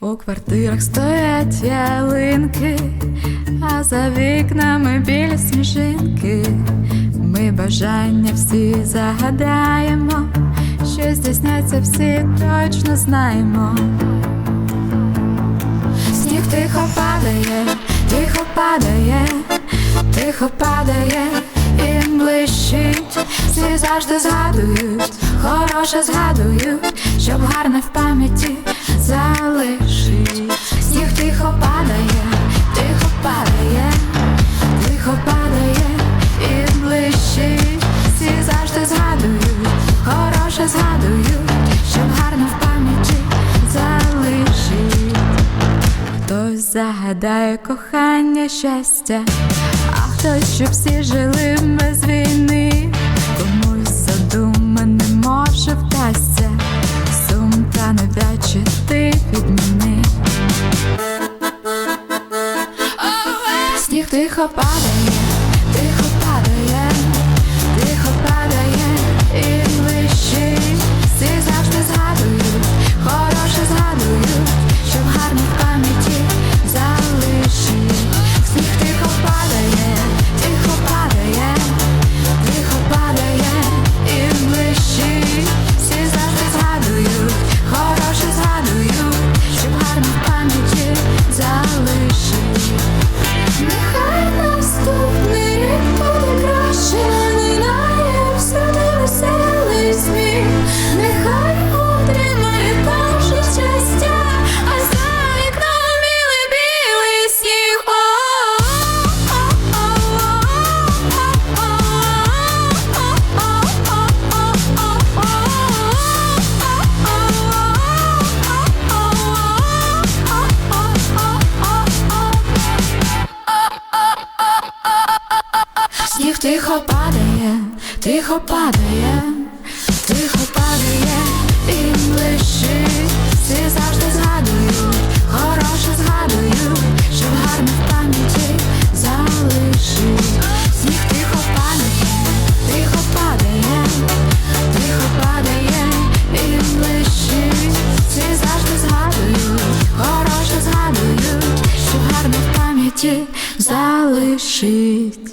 У квартирах стоять ялинки, а за вікнами білі сніжинки. Ми бажання всі загадаємо, що здійсняться всі точно знаємо. Сніг тихо падає, тихо падає, тихо падає і блищить. Всі завжди згадують, хороше згадують, щоб гарне в пам'яті залишить. Сніг тихо падає, тихо падає, загадає кохання щастя, а хтось, щоб всі жили без війни, комусь задумане може вдасться, сум та невдачі ти відміни. Сніг тихо падає, тихо падає, тихо падає, тихо падає і блищить. Всі завжди згадують, хороше згадують, щоб гарно в пам'яті залишить. Сніг тихо падає, тихо падає, тихо падає і блищить. Всі завжди згадують, хороше згадують, щоб гарно в пам'яті залишить.